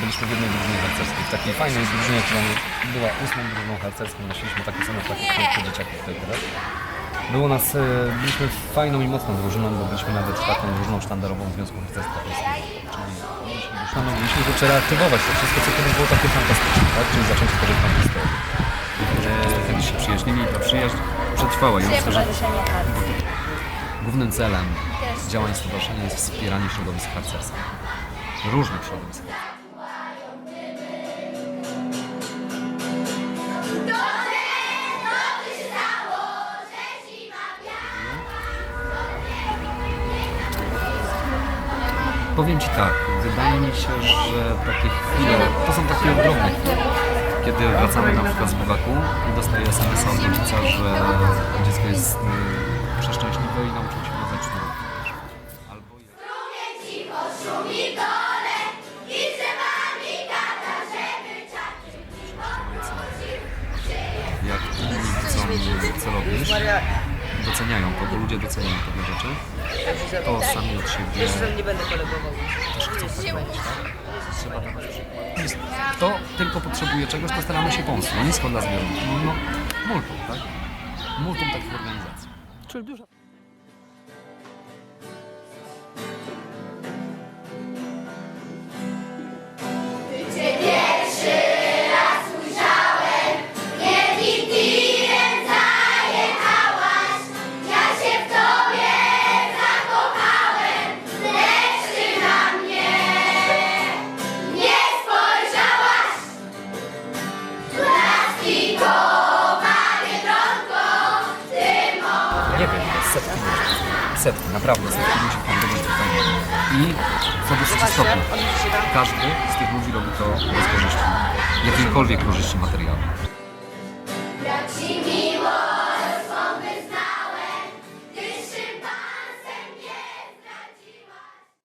byliśmy w jednej drużynie harcerskiej, w takiej fajnej drużynie, która była ósmą drużyną harcerską, nosiliśmy takie same flagi jak dzieciaki tutaj teraz. Było nas, e, byliśmy fajną i mocną drużyną, bo byliśmy nawet taką drużyną sztandarową Związku Harcerstwa Polskiego. Czyli postanowiliśmy, że trzeba reaktywować to wszystko, co kiedyś było takie fantastyczne, tak? Czyli zacząć tworzyć tą historię. E, Wtedy się przyjaźnili, ta przyjaźń przetrwała. Ja myślę, że. Głównym celem działań stowarzyszenia jest wspieranie środowisk harcerskich. Różnych środowisk. Powiem Ci tak, wydaje mi się, że takie chwile, to są takie ogromne chwile, kiedy wracamy na przykład z biwaku i dostaję SMS od rodzica, że dziecko jest y, przeszczęśliwe i nauczył się co robisz, doceniają to, bo ludzie doceniają pewne rzeczy, to sami od siebie Wiesz, że nie będę kolegował. też chcą tak robić, tak? Trzeba dawać przykład. Kto tylko potrzebuje czegoś, to staramy się pomóc. No nisko dla zbiorników. No, no, multum, tak? Multum takich organizacji. Czyli dużo. Setki, naprawdę setki ludzi. I co dosyć istotne, każdy z tych ludzi robi to bez korzyści, jakiejkolwiek korzyści materialnej.